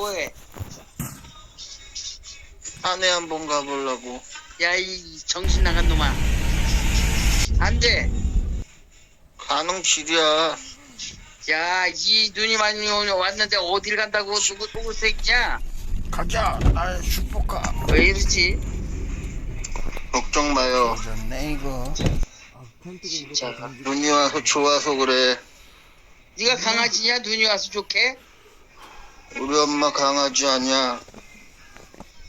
뭐해? 산에 한번 가보려고. 야, 이 정신 나간 놈아. 안 돼. 가는 길이야. 야, 이 눈이 많이 오냐 왔는데 어딜 간다고 누구 누구 새끼냐? 가자 나의 슈퍼카 왜 이러지? 걱정 마요. 이거 진짜. 눈이 와서 좋아서 그래. 네가 강아지냐? 눈이 와서 좋게? 우리 엄마 강아지 아니야.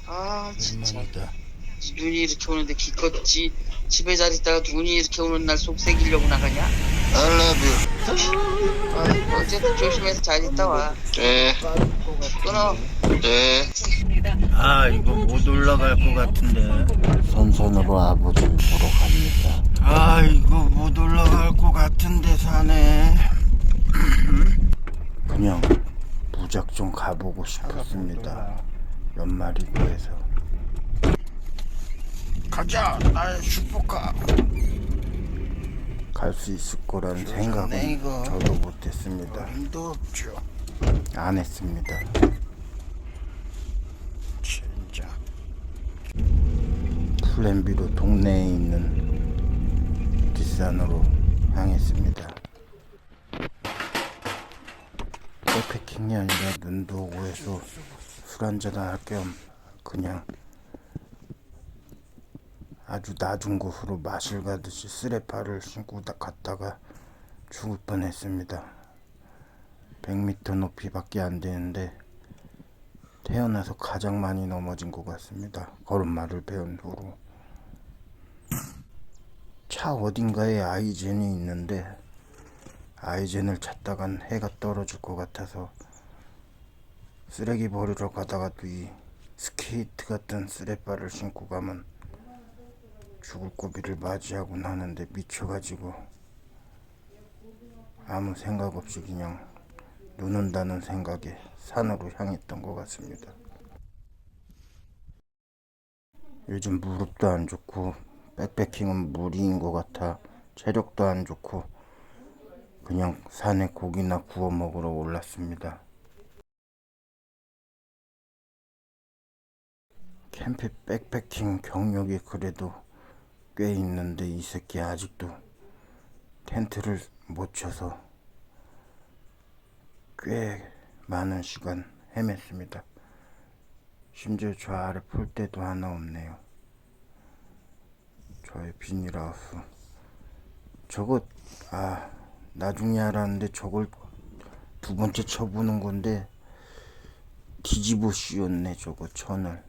아, 진짜. 진짜다 눈이 이렇게 오는데 기껏 지 집에 잘 있다가 눈이 이렇게 오는 날 속삭이려고 나가냐? I love you. 아, 어쨌든 조심해서 잘 있다 와. 네, 끊어. 네. 아 이거 못 올라갈 것 같은데 선선으로 아버지를 보러 갑니다. 아 이거 못 올라갈 것 같은데 산에 그냥 무작정 가보고 싶었습니다. 연말이고 해서 가자 나의 슈퍼카 갈 수 있을 거라는 좋네, 생각은. 저도 못했습니다. 힘도 없죠 안 했습니다. 진짜 플랜 B로 동네에 있는 뒷산으로 향했습니다. 백패 킹이 아니라 눈도 오고 해서 술 한잔 할 겸 그냥 아주 낮은 곳으로 마실 가듯이 쓰레파를 신고 다 갔다가 죽을 뻔했습니다. 100m 높이밖에 안 되는데 태어나서 가장 많이 넘어진 것 같습니다. 걸음마를 배운 후로. 차 어딘가에 아이젠이 있는데 아이젠을 찾다간 해가 떨어질 것 같아서 쓰레기 버리러 가다가도 이 스케이트 같은 쓰레빠를 신고 가면 죽을 고비를 맞이하곤 하는데 미쳐가지고 아무 생각 없이 그냥 눈 온다는 생각에 산으로 향했던 것 같습니다. 요즘 무릎도 안 좋고 백패킹은 무리인 것 같아 체력도 안 좋고 그냥 산에 고기나 구워 먹으러 올랐습니다. 캠프 백패킹 경력이 그래도 꽤 있는데 이 새끼 아직도 텐트를 못 쳐서 꽤 많은 시간 헤맸습니다. 심지어 저 아래 폴대도 하나 없네요. 저의 비닐하우스. 저거 아 나중에 알았는데 저걸 두 번째 쳐보는 건데 뒤집어 씌웠네 저거 천을.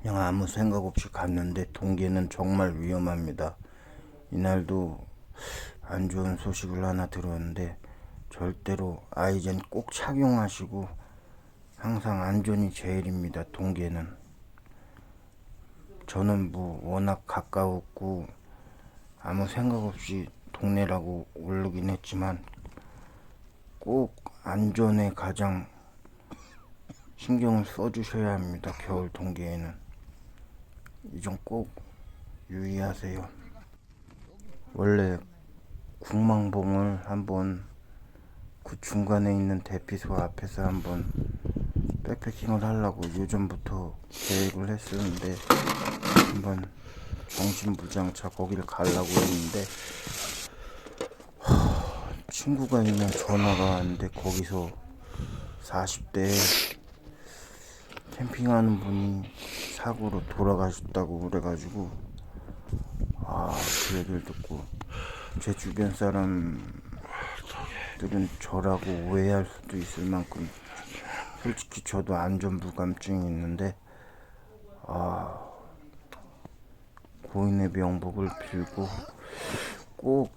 그냥 아무 생각 없이 갔는데 동계는 정말 위험합니다. 이날도 안 좋은 소식을 하나 들었는데 절대로 아이젠 꼭 착용하시고 항상 안전이 제일입니다. 동계는 저는 뭐 워낙 가까웠고 아무 생각 없이 동네라고 오르긴 했지만 꼭 안전에 가장 신경을 써주셔야 합니다. 겨울 동계에는 이 점 꼭 유의하세요. 원래 국망봉을 한번 그 중간에 있는 대피소 앞에서 한번 백패킹을 하려고 요즘부터 계획을 했었는데 한번 정신부장차 거기를 가려고 했는데 하, 친구가 있는 전화가 왔는데 거기서 40대 캠핑하는 분이 사고로 돌아가셨다고 그래가지고 아 그 얘기를 듣고 제 주변 사람들은 저라고 오해할 수도 있을 만큼 솔직히 저도 안전불감증이 있는데 아 고인의 명복을 빌고 꼭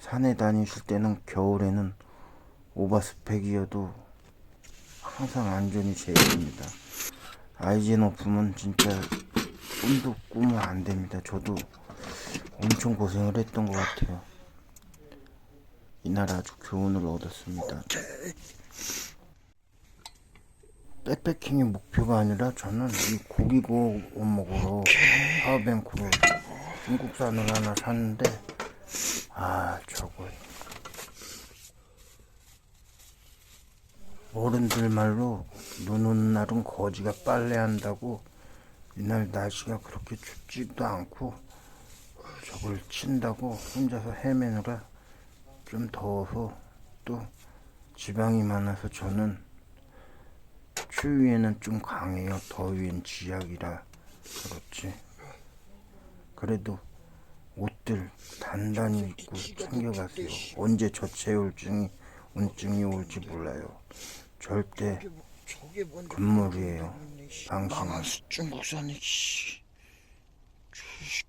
산에 다니실 때는 겨울에는 오버스펙이어도 항상 안전이 제일입니다. 아이젠 없으면 진짜 꿈도 꾸면 안 됩니다. 저도 엄청 고생을 했던 것 같아요. 이날 아주 교훈을 얻었습니다. 백패킹이 목표가 아니라 저는 이 고기 고원목으로 파워뱅크로 중국산을 하나 샀는데 아 저거. 어른들 말로 눈 오는 날은 거지가 빨래한다고 이날 날씨가 그렇게 춥지도 않고 저걸 친다고 혼자서 헤매느라 좀 더워서 또 지방이 많아서 저는 추위에는 좀 강해요. 더위엔 지약이라 그렇지. 그래도 옷들 단단히 입고 챙겨가세요. 언제 저체온증이 온증이 올지 몰라요. 절대 금물이에요. 당신은 중국산이 씨.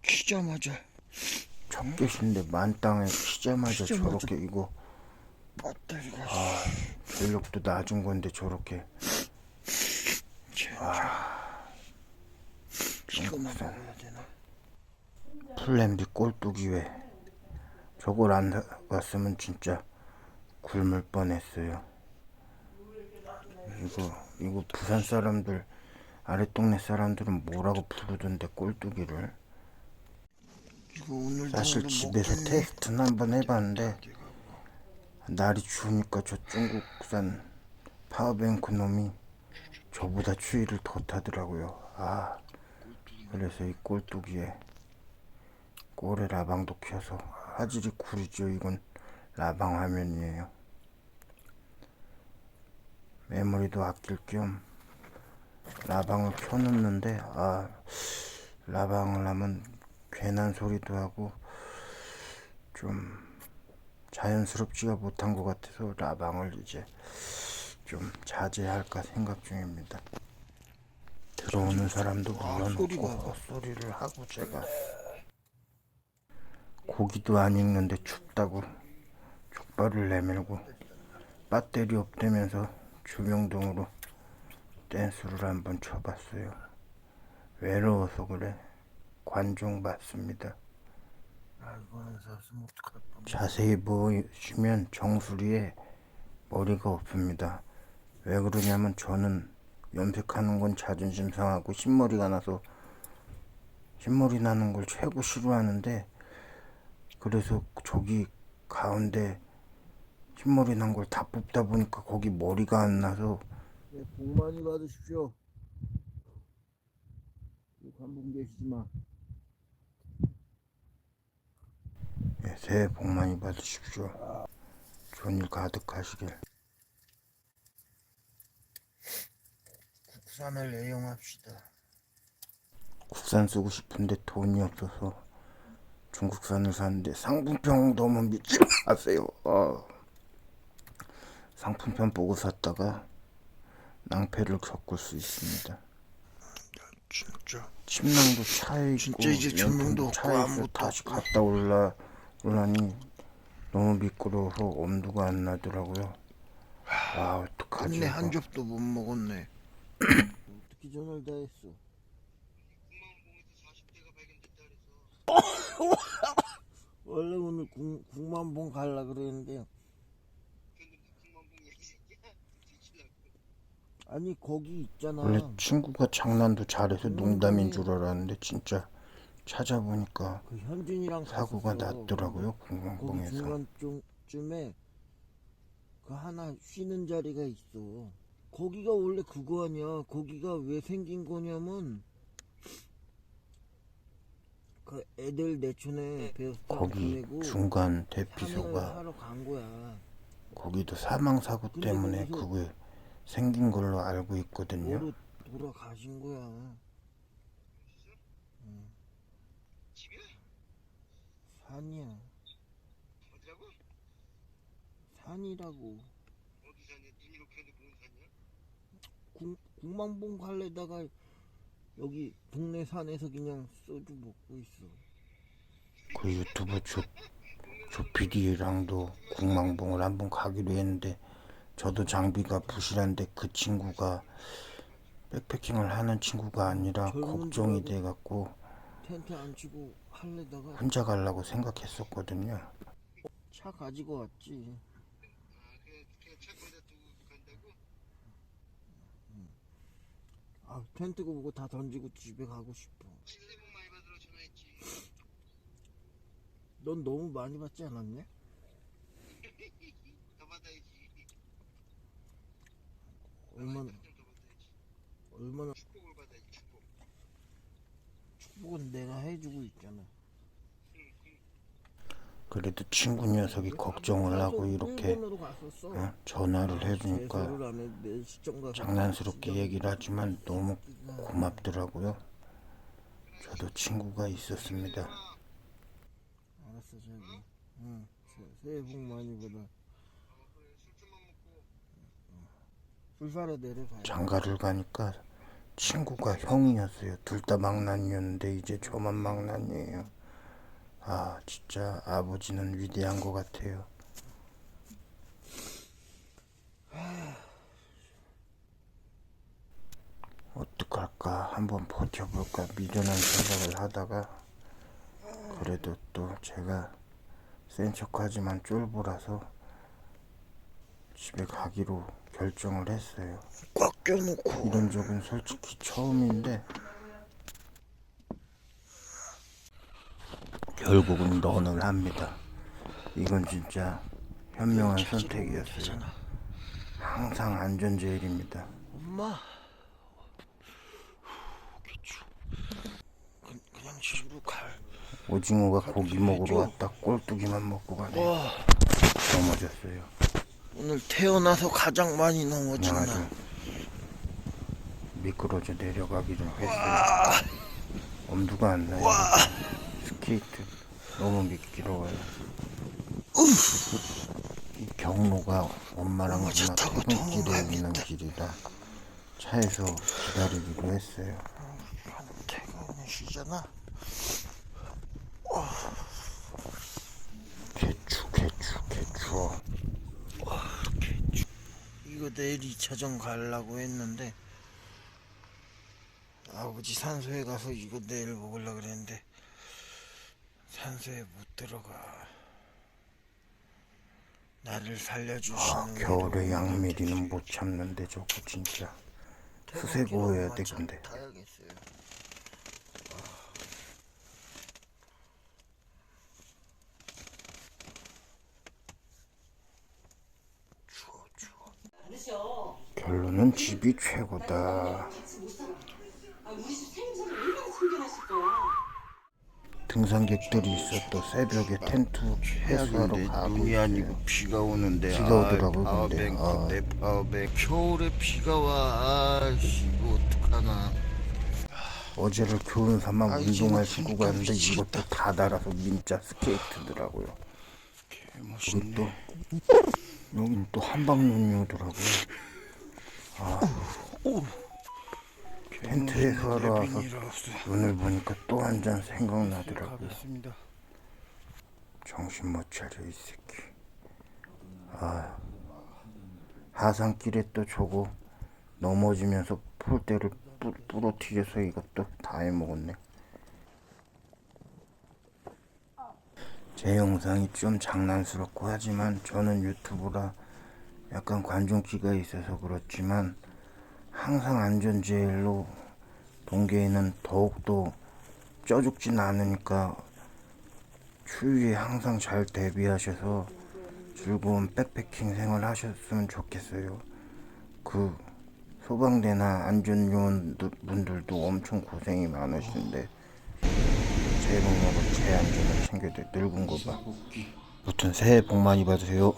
키자마자 첫 계신데 만 땅에 키자마자 저렇게 이거 배터리가 전력도 낮은 건데 저렇게 이거만 먹어야 되나? 플랜비 꼴뚜기 왜 저걸 안 갔으면 진짜 굶을 뻔했어요. 이거 이거 부산 사람들 아랫동네 사람들은 뭐라고 부르던데 꼴뚜기를 사실 집에서 테스트는 한번 해봤는데 날이 추우니까 저 중국산 파워뱅크 놈이 저보다 추위를 더 타더라고요. 아 그래서 이 꼴뚜기에 꼴에 라방도 켜서 화질이 구리죠. 이건 라방 화면이에요. 메모리도 아낄 겸 라방을 켜놓는데 아 라방을 하면 괜한 소리도 하고 좀 자연스럽지가 못한 것 같아서 라방을 이제 좀 자제할까 생각 중입니다. 들어오는 사람도 불러놓고 헛소리를 하고 제가 고기도 안 익는데 춥다고 족발을 내밀고 배터리 없다면서 조명등으로 댄스를 한번 쳐봤어요. 외로워서 그래. 관종 받습니다. 자세히 보시면 정수리에 머리가 없습니다. 왜 그러냐면 저는 염색하는 건 자존심 상하고 흰머리가 나서 흰머리 나는 걸 최고 싫어하는데 그래서 저기 가운데 흰머리 난 걸 다 뽑다 보니까 거기 머리가 안 나서 네, 복 많이 받으십시오. 한분 계시지 마. 예, 새해 복 많이 받으십시오. 좋은 일 가득하시길. 국산을 애용합시다. 국산 쓰고 싶은데 돈이 없어서 중국산을 샀는데 상품평 너무 믿지 마세요. 어. 상품평 보고 샀다가 낭패를 겪을 수 있습니다. 진짜. 침낭도 차에 있고 진짜 이제 조명도 없고 차에 아무것도 다시 없고. 갔다 올라 올라니 너무 미끄러워서 엄두가 안 나더라고요. 아 어떡하지? 끝내 이거. 한 접도 못 먹었네. 어떻게 전화를 다 했어? 원래 오늘 국, 국만봉 갈라 그랬는데 아니 거기 있잖아 원래 친구가 장난도 잘해서 농담인 줄 알았는데 진짜 찾아보니까 그 현준이랑 사고가 갔었어. 났더라고요 거기 공항봉에서. 중간쯤에 그 하나 쉬는 자리가 있어. 거기가 원래 그거 아니야. 거기가 왜 생긴 거냐면 그 애들 내촌에 배웠다 거기 보내고 중간 대피소가 하러 간 거야. 거기도 사망 사고 근데 때문에 거기서- 그게 생긴 걸로 알고 있거든요. 돌아가신 거야. 응. 산이야. 어디라고? 산이라고. 어디 사냐? 눈 이렇게 해도? 국, 국만봉 갈래다가 여기 동네 산에서 그냥 소주 먹고 있어. 그 유튜브 조, 조PD랑도 국망봉을 한번 가기로 했는데 저도 장비가 부실한데 그 친구가 백패킹을 하는 친구가 아니라 걱정이 줄 알고. 돼갖고 텐트 안 치고 할래다가 혼자 가려고 생각했었거든요. 차 가지고 왔지. 아, 그냥, 그냥 차 거기다 두고 간다고? 아 텐트 그거 다 던지고 집에 가고 싶어. 새해 복 많이 받으러 전화했지. 넌 너무 많이 받지 않았냐? 더 받아야지. 얼마나 얼마나 축복은 내가 해주고 있잖아. 그래도 친구 녀석이 걱정을 하고 이렇게. 어? 전화를 해주니까 장난스럽게 얘기를 하지만 너무 고맙더라고요. 저도 친구가 있었습니다. 알았어 자기. 응. 새- 새해 복 많이 받아. 술 사러 내려가. 장가를 가니까 친구가 형이었어요. 둘 다 망난이었는데 이제 저만 망난이에요. 아 진짜 아버지는 위대한 것 같아요. 어떡할까 한번 버텨볼까 미련한 생각을 하다가 그래도 또 제가 센 척하지만 쫄보라서 집에 가기로 결정을 했어요. 꽉 껴놓고. 이런 적은 솔직히 처음인데 결국은 런을 합니다. 이건 진짜 현명한 선택이었어요. 항상 안전 제일입니다. 엄마. 개추. 그, 그냥 집으로 갈. 오징어가 고기 먹으러 왔다 꼴뚜기만 먹고 가네. 와. 넘어졌어요. 오늘 태어나서 가장 많이 넘어졌나. 아주 미끄러져 내려가기를 했어요. 엄두가 안 나요. 스케이트 너무 미끄러워요. 이 경로가 차 누나 타고 퇴근길에 도망가겠다. 있는 길이라 차에서 기다리기로 했어요. 퇴근이시잖아. 개추 개추 개추 이거 내일 2차전 가려고 했는데 아버지 산소에 가서 이거 내일 먹으려 그랬는데 산소에 못 들어가. 나를 살려주시는 아, 겨울에 양미리는 못 참는데 저거 진짜 수세고 해야 돼 근데. 타야겠어요. 결론은 집이 최고다. 아, 우리 집 생김새를 얼마나 숨겨놨을 거야. 등산객들이 또 새벽에 텐트 해수하러 가고 눈이. 아니고 비가 오는데 비가 오더라고요, 아, 근데. 파워뱅크 아. 내 파워뱅크 겨울에 비가 와 아이씨 이거 어떡하나 어제를 교훈 삼아 아, 운동화 신고 진짜 갔는데 미치겠다. 이것도 다 달아서 민자 스케이트더라고요. 개멋있네 또 여긴 또 한방눈이 오더라고요. 아, 텐트에서 하러 와서 눈을 보니까 또 한 잔 생각나더라고요. 정신 못 차려 이 새끼. 아 하산길에 또 저거 넘어지면서 폴대를 뿌, 부러뜨려서 이것도 다 해먹었네. 제 영상이 좀 장난스럽고 하지만 저는 유튜브라 약간 관종기가 있어서 그렇지만 항상 안전제일로 동계에는 더욱더 쪄죽진 않으니까 추위에 항상 잘 대비하셔서 즐거운 백패킹 생활 하셨으면 좋겠어요. 그 소방대나 안전요원 분들도 엄청 고생이 많으신데 제 동료가 제 안전을 챙겨야 돼. 늙은 거 봐. 무튼 새해 복 많이 받으세요.